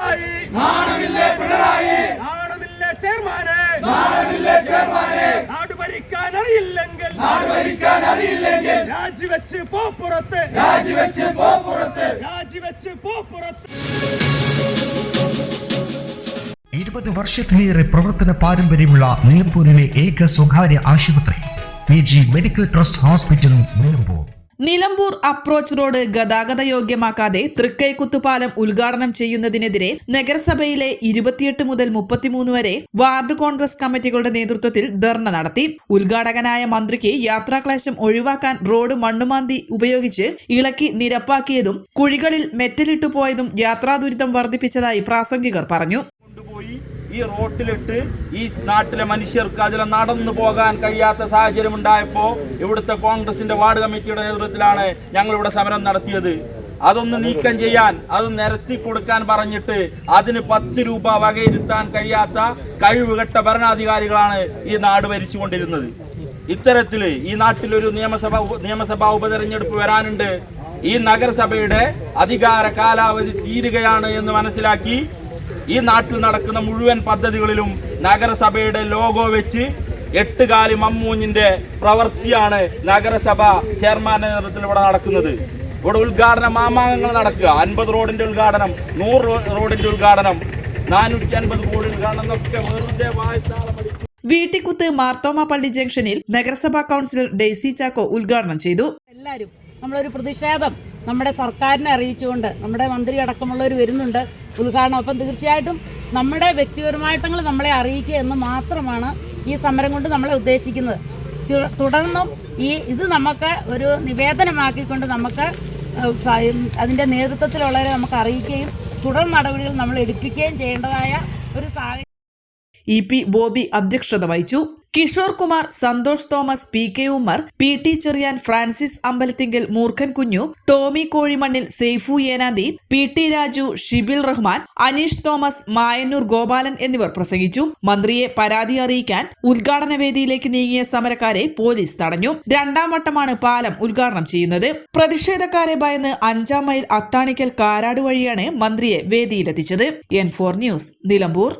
നാണമില്ലേ പിണറായി? നാണമില്ലേ ചെയർമാനെ. നാണമില്ലേ ചെയർമാനെ? നാട് ഭരിക്കാൻ അറിയില്ലെങ്കിൽ. നാട് ഭരിക്കാൻ അറിയില്ലെങ്കിൽ. രാജിവെച്ച് പോ പുറത്ത്. രാജിവെച്ച് പോ പുറത്ത്. രാജിവെച്ച് പോ പുറത്ത്. ഇരുപത് വർഷത്തിലേറെ പ്രവർത്തന പാരമ്പര്യമുള്ള നിലമ്പൂരിലെ ഏക സ്വകാര്യ ആശുപത്രി പി ജി മെഡിക്കൽ ട്രസ്റ്റ് ഹോസ്പിറ്റലും നിലമ്പൂർ. നിലമ്പൂർ അപ്രോച്ച് റോഡ് ഗതാഗത യോഗ്യമാക്കാതെ തൃക്കൈക്കുത്തുപാലം ഉദ്ഘാടനം ചെയ്യുന്നതിനെതിരെ നഗരസഭയിലെ ഇരുപത്തിയെട്ട് മുതൽ മുപ്പത്തിമൂന്ന് വരെ വാർഡ് കോൺഗ്രസ് കമ്മിറ്റികളുടെ നേതൃത്വത്തിൽ ധർണ നടത്തി. ഉദ്ഘാടകനായ മന്ത്രിക്ക് യാത്രാക്ലേശം ഒഴിവാക്കാൻ റോഡ് മണ്ണുമാന്തി ഉപയോഗിച്ച് ഇളക്കി നിരപ്പാക്കിയതും കുഴികളിൽ മെറ്റലിട്ടു പോയതും യാത്രാ ദുരിതം വർദ്ധിപ്പിച്ചതായി പ്രാസംഗികർ പറഞ്ഞു. ഈ റോട്ടിലിട്ട് ഈ നാട്ടിലെ മനുഷ്യർക്ക് അതിൽ നടന്നു പോകാൻ കഴിയാത്ത സാഹചര്യം ഉണ്ടായപ്പോ ഇവിടുത്തെ കോൺഗ്രസിന്റെ വാർഡ് കമ്മിറ്റിയുടെ നേതൃത്വത്തിലാണ് ഞങ്ങൾ ഇവിടെ സമരം നടത്തിയത്. അതൊന്ന് നീക്കം ചെയ്യാൻ അത് നിരത്തി കൊടുക്കാൻ പറഞ്ഞിട്ട് അതിന് പത്ത് രൂപ വകയിരുത്താൻ കഴിയാത്ത കഴിവുകെട്ട ഭരണാധികാരികളാണ് ഈ നാട് ഭരിച്ചുകൊണ്ടിരുന്നത്. ഇത്തരത്തിൽ ഈ നാട്ടിലൊരു നിയമസഭ നിയമസഭാ ഉപതെരഞ്ഞെടുപ്പ് വരാനുണ്ട്. ഈ നഗരസഭയുടെ അധികാര കാലാവധി തീരുകയാണ് എന്ന് മനസ്സിലാക്കി ഈ നാട്ടിൽ നടക്കുന്ന മുഴുവൻ പദ്ധതികളിലും നഗരസഭയുടെ ലോഗോ വെച്ച് എട്ടുകാലി മമ്മൂഞ്ഞിന്റെ പ്രവൃത്തിയാണ് നഗരസഭ ചെയർമാൻ നേതൃത്വത്തിൽ ഇവിടെ നടക്കുന്നത്. ഇവിടെ ഉദ്ഘാടന മാമാങ്കങ്ങൾ നടക്കുക. അൻപത് റോഡിന്റെ ഉദ്ഘാടനം നൂറ് റോഡിന്റെ ഉദ്ഘാടനം നാനൂറ്റി അൻപത് കോടി ഉദ്ഘാടനം എന്നൊക്കെ വെറുതെ വായ്ത്താളം വീട്ടിക്കുത്ത് മാർത്തോമ പള്ളി ജംഗ്ഷനിൽ നഗരസഭാ കൗൺസിലർ ഡെയ്സി ചാക്കോ ഉദ്ഘാടനം ചെയ്തു. എല്ലാവരും നമ്മളൊരു പ്രതിഷേധം നമ്മുടെ സർക്കാരിനെ അറിയിച്ചുകൊണ്ട് നമ്മുടെ മന്ത്രി അടക്കമുള്ളവർ വരുന്നുണ്ട്. ഉദ്ഘാടനം. അപ്പം തീർച്ചയായിട്ടും നമ്മുടെ വ്യക്തിപരമായിട്ടങ്ങൾ നമ്മളെ അറിയിക്കുക എന്ന് മാത്രമാണ് ഈ സമരം കൊണ്ട് നമ്മളെ ഉദ്ദേശിക്കുന്നത്. തുടർന്നും ഈ ഇത് നമുക്ക് ഒരു നിവേദനമാക്കിക്കൊണ്ട് നമുക്ക് അതിന്റെ നേതൃത്വത്തിലുള്ളവരെ നമുക്ക് അറിയിക്കുകയും തുടർ നടപടികൾ നമ്മൾ എടുപ്പിക്കുകയും ചെയ്യേണ്ടതായ ഒരു സാഹചര്യം ഇ പി ബോബി അധ്യക്ഷത വഹിച്ചു. Kishore Kumar Santhosh Thomas P K Ummer P T Cheriyan Francis Ambalathinkal Moorkhan Kunju Tomy Kozhimannil Saifu Enanthi P T Raju Shibil Rahman Aneesh Thomas Mayannur Gopalan എന്നിവർ പ്രസംഗിച്ചു. മന്ത്രിയെ പരാതി അറിയിക്കാൻ ഉദ്ഘാടന വേദിയിലേക്ക് നീങ്ങിയ സമരക്കാരെ പോലീസ് തടഞ്ഞു. രണ്ടാം വട്ടമാണ് പാലം ഉദ്ഘാടനം ചെയ്യുന്നത്. പ്രതിഷേധക്കാരെ ഭയന്ന് അഞ്ചാം മൈൽ അത്താണിക്കൽ കാരാട് വഴിയാണ് മന്ത്രിയെ വേദിയിലെത്തിച്ചത്. N four news Nilambur.